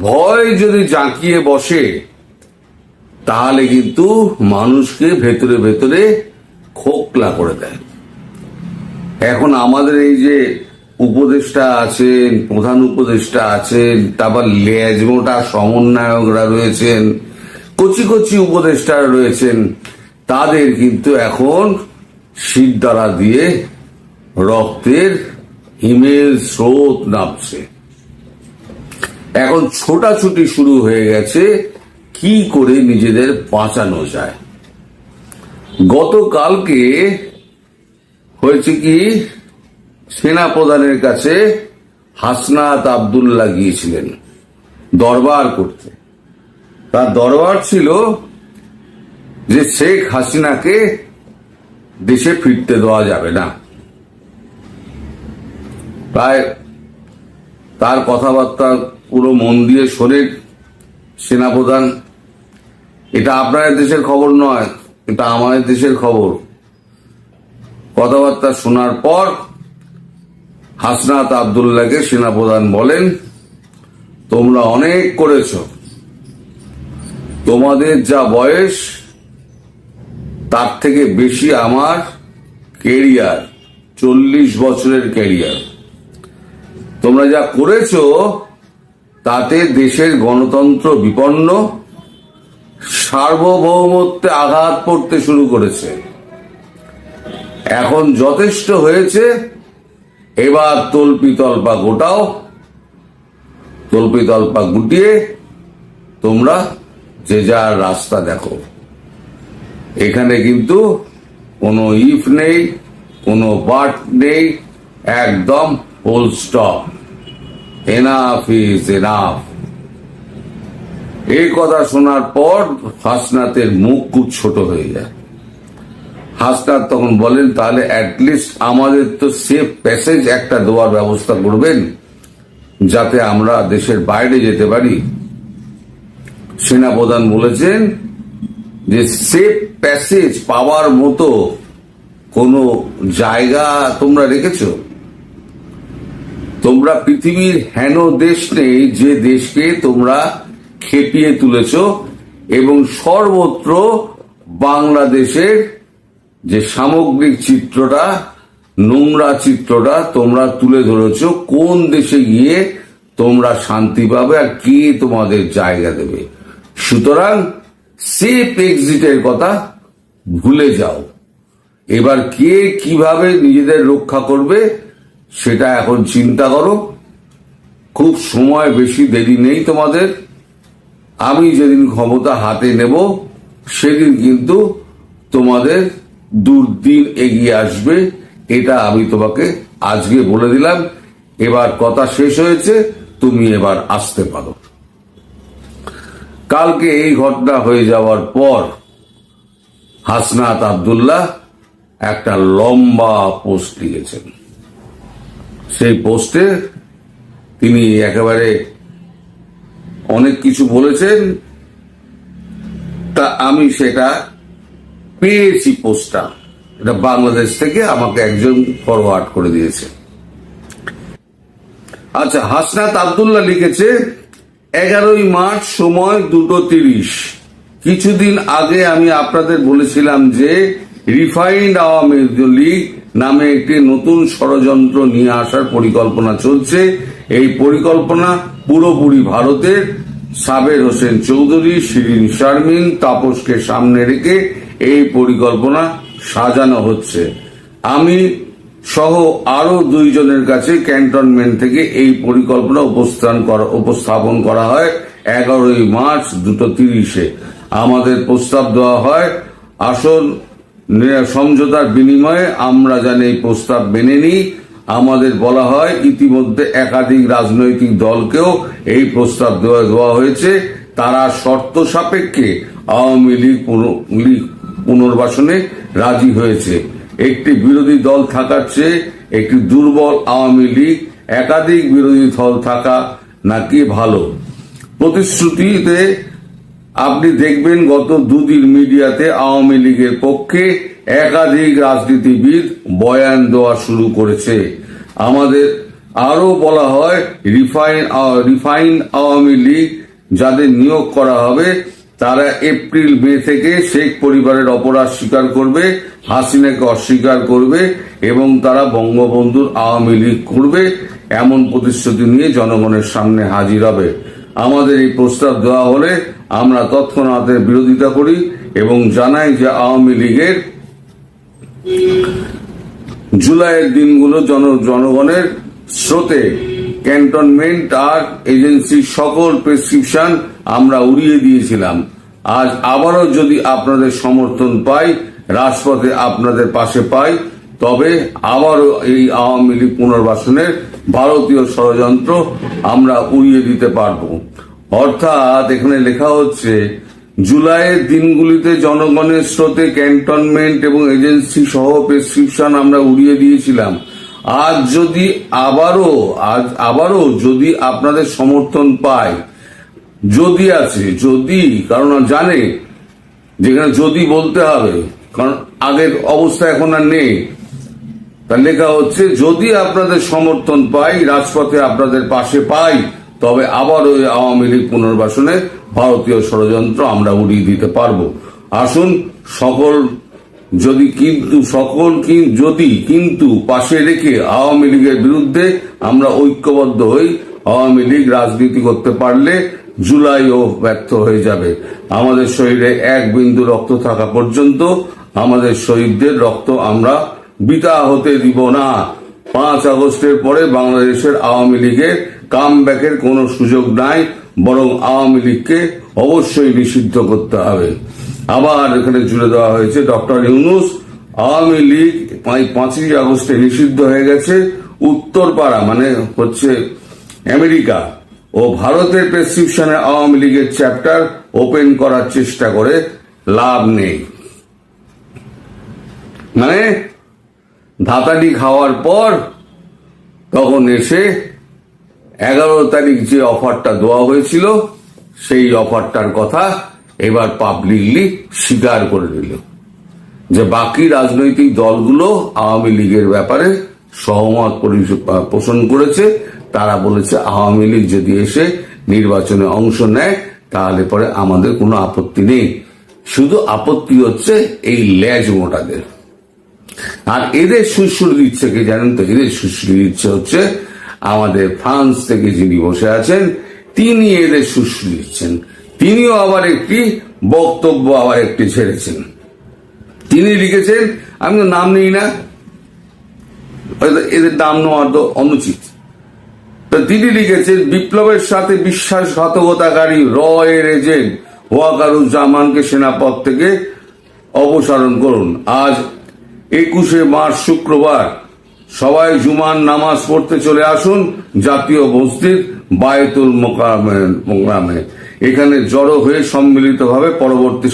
ভয় যদি জাঁকিয়ে বসে, তাহলে কিন্তু মানুষকে ভেতরে ভেতরে খোকলা করে দেয়। এখন আমাদের এই যে উপদেষ্টা আছেন, প্রধান উপদেষ্টা আছেন, তারপর লেজমোটা সমন্বয়করা রয়েছেন, কচি কচি উপদেষ্টারা রয়েছেন, তাদের কিন্তু এখন শিরদারা দিয়ে রক্তের হিমেল স্রোত নামছে। এখন ছোটাছুটি শুরু হয়ে গেছে, কি করে নিজেদের বাঁচানো যায়? গতকালকে হয়েছে কি সেনা প্রধানের কাছে হাসনাত আবদুল্লাহ গিয়েছিলেন দরবার করতে। তার দরবার ছিল যে শেখ হাসিনাকে দেশে ফিরতে দেওয়া যাবে না। প্রায় তার কথাবার্তা পুরো মন দিয়ে শোনেন, সেনাপ্রধান। এটা আপনাদের দেশের খবর নয়, এটা আমাদের দেশের খবর। কথাবার্তা শোনার পর হাসনাত আবদুল্লাহকে সেনাপ্রধান বলেন, তোমরা অনেক করেছ। তোমাদের যা বয়স, তার থেকে বেশি আমার কেরিয়ার, চল্লিশ বছরের কেরিয়ার। তোমরা যা করেছ তাতে দেশের গণতন্ত্র বিপন্ন, সার্বভৌমত্বে আঘাত পড়তে শুরু করেছে। এখন যথেষ্ট হয়েছে, এবার তল্পি তল্পা গোটাও, তল্পি তল্পা গুটিয়ে, তোমরা যে যার রাস্তা দেখো। এখানে কিন্তু কোনো ইফ নেই, কোনো বাট নেই, একদম whole stop enough is enough এই কথা শোনার পর হাসনাতের মুখ খুব ছোট হয়ে যায়। হাসনাত তখন বলেন, তাহলে অ্যাটলিস্ট আমাদের তো সেফ প্যাসেজ একটা দেওয়ার ব্যবস্থা করবেন, যাতে আমরা দেশের বাইরে যেতে পারি। সেনাপ্রধান বলেছেন যে সেফ প্যাসেজ পাওয়ার মতো কোনো জায়গা তোমরা রেখেছো? তোমরা পৃথিবীর হেন দেশ নেই, যে দেশকে তোমরা খেপিয়ে তুলেছ এবং সর্বত্র বাংলাদেশের যে সামগ্রিক চিত্রটা, নোংরা চিত্রটা তোমরা তুলে ধরেছ, কোন দেশে গিয়ে তোমরা শান্তি পাবে আর কে তোমাদের জায়গা দেবে। সুতরাং সেফ এক্সিটের কথা ভুলে যাও। এবার কে কীভাবে নিজেদের রক্ষা করবে সেটা এখন চিন্তা করো। খুব সময় বেশি দেরি নেই তোমাদের। আমি যেদিন ক্ষমতা হাতে নেব, সেদিন কিন্তু তোমাদের দুর্দিন এগিয়ে আসবে। এটা আমি তোমাকে আজকে বলে দিলাম। এবার কথা শেষ হয়েছে, তুমি এবার আসতে পারো। কালকে এই ঘটনা হয়ে যাওয়ার পর হাসনাত আবদুল্লাহ একটা লম্বা পোস্ট লিখেছেন। সেই পোস্টে তিনি একেবারে অনেক কিছু বলেছেন, তা আমি সেটা পেয়েছি পোস্টটা। এটা বাংলাদেশ থেকে আমাকে একজন ফরওয়ার্ড করে দিয়েছে। আচ্ছা হাসনাত আবদুল্লাহ লিখেছে, এগারোই মার্চ সময় দুটো তিরিশ। কিছুদিন আগে আমি আপনাদের বলেছিলাম যে রিফাইন্ড আওয়ামী লীগ নামে একটি নতুন ষড়যন্ত্র নিয়ে আসার পরিকল্পনা চলছে। এই পরিকল্পনা পুরোপুরি ভারতের। সাবের হোসেন চৌধুরী, শিরিন শারমিন, তাপসকে সামনে রেখে এই পরিকল্পনা সাজানো হচ্ছে। আমি সহ আরও দুইজনের কাছে ক্যান্টনমেন্ট থেকে এই পরিকল্পনা উপস্থান করা, উপস্থাপন করা হয় এগারোই মার্চ দুটো তিরিশে। আমাদের প্রস্তাব দেওয়া হয়, আসন সমঝোতার বিনিময়ে আমরা যেন এই প্রস্তাব মেনে নিই। আমাদের বলা হয়, ইতিমধ্যে একাধিক রাজনৈতিক দলকেও এই প্রস্তাব দেওয়া দেওয়া হয়েছে। তারা শর্ত সাপেক্ষে আওয়ামী লীগ লীগ পুনর্বাসনে রাজি হয়েছে। একটি বিরোধী দল থাকার চেয়ে একটি দুর্বল আওয়ামী লীগ, একাধিক বিরোধী দল থাকা নাকি ভালো? প্রতিশ্রুতিতে আপনি দেখবেন গত দুদিন মিডিয়াতে আওয়ামী লীগের পক্ষে একাধিক রাজনীতিবিদ বয়ান দেওয়া শুরু করেছে। আমাদের আরও বলা হয়, রিফাইন রিফাইন আওয়ামী লীগ যাদের নিয়োগ করা হবে, তারা এপ্রিল, মে থেকে শেখ পরিবারের অপরাধ স্বীকার করবে, হাসিনাকে অস্বীকার করবে এবং তারা বঙ্গবন্ধুর আওয়ামী লীগ করবে এমন প্রতিশ্রুতি নিয়ে জনগণের সামনে হাজির হবে। আমাদের এই প্রস্তাব দেওয়া হলে আমরা তৎক্ষণাৎ বিরোধিতা করি এবং জানাই যে আওয়ামী লীগের জুলাইয়ের দিনগুলো জন, জনগণের স্রোতে ক্যান্টনমেন্ট আর এজেন্সির সকল প্রেসক্রিপশন আমরা উড়িয়ে দিয়েছিলাম। আজ আবারও যদি আপনাদের সমর্থন পাই, রাজপথে আপনাদের পাশে পাই, তবে আবারও এই আওয়ামী লীগ পুনর্বাসনের ভারতীয় ষড়যন্ত্র আমরা উড়িয়ে দিতে পারব। অর্থাৎ এখানে লেখা হচ্ছে, জুলাইয়ের দিনগুলিতে জনগণের স্রোতে ক্যান্টনমেন্ট এবং এজেন্সি সহ প্রেসক্রিপশন আমরা উড়িয়ে দিয়েছিলাম। আজ যদি আবারও, আজ আবারও যদি আপনাদের সমর্থন পায়, যদি আছে, যদি, কারণ জানে, যেখানে যদি বলতে হবে, কারণ আগের অবস্থা এখন আর নেই। তার লেখা হচ্ছে, যদি আপনাদের সমর্থন পাই রাজপথে আপনাদের পাশে পাই। তবে আবার ওই আওয়ামী লীগ পুনর্বাসনে ভারতীয় ষড়যন্ত্র আমরা উড়িয়ে দিতে পারব। আসুন, সকল যদি কিন্তু, সকল যদি কিন্তু পাশে রেখে আওয়ামী লীগের বিরুদ্ধে আমরা ঐক্যবদ্ধ হই, আওয়ামী লীগ রাজনীতি করতে পারলে জুলাইও ব্যর্থ হয়ে যাবে। আমাদের শরীরে এক বিন্দু রক্ত থাকা পর্যন্ত আমাদের শহীদদের রক্ত আমরা বিতা হতে দিব না। পাঁচ আগস্টের পরে বাংলাদেশের আওয়ামী লীগের কাম ব্যাকের কোনো সুযোগ নাই, বরং আওয়ামী লীগকে অবশ্যই নিষিদ্ধ করতে হবে। আবার এখানে জুড়ে দেওয়া হয়েছে, ডক্টর ইউনুস আওয়ামী লীগ পাঁচই আগস্টে নিষিদ্ধ হয়ে গেছে। উত্তরপাড়া মানে হচ্ছে আমেরিকা ও ভারতের প্রেসক্রিপশনে আওয়ামী লীগের চ্যাপ্টার ওপেন করার চেষ্টা করে লাভ নেই। মানে ধাতাটি খাওয়ার পর তখন এসে এগারো তারিখ যে অফারটা দেওয়া হয়েছিল, সেই অফারটার কথা এবার পাবলিকলি স্বীকার করে দিল যে বাকি রাজনৈতিক দলগুলো আওয়ামী লীগের ব্যাপারে সহমত পোষণ করেছে। তারা বলেছে, আওয়ামী লীগ যদি এসে নির্বাচনে অংশ নেয়, তাহলে পরে আমাদের কোনো আপত্তি নেই। শুধু আপত্তি হচ্ছে এই ল্যাজ মোটাদের। আর এদের সুশ্রুতি দিচ্ছে কি জানেন তো? এদের সুশ্রুতি দিচ্ছে হচ্ছে আমাদের ফ্রান্স থেকে যিনি বসে আছেন, তিনি এদের সুশ্রুতি দিচ্ছেন। তিনিও আবার একটি বক্তব্য আবার একটি ছেড়েছেন। তিনি লিখেছেন, আমি তো নাম নিই না। এদের নাম নেওয়া তো অনুচিত। তো তিনি লিখেছেন, বিপ্লবের সাথে বিশ্বাসঘাতকতাকারী র এর এজেন্ট ওয়াকারুজ্জামানকে সেনাপদ থেকে অপসারণ করুন। আজ একুশে মার্চ শুক্রবার সবাই জুমান নামাজ পড়তে চলে আসুন, জাতীয় মসজিদ, বায়তুল মোকামে। এখানে জড়ো হয়ে সম্মিলিতভাবে পরবর্তী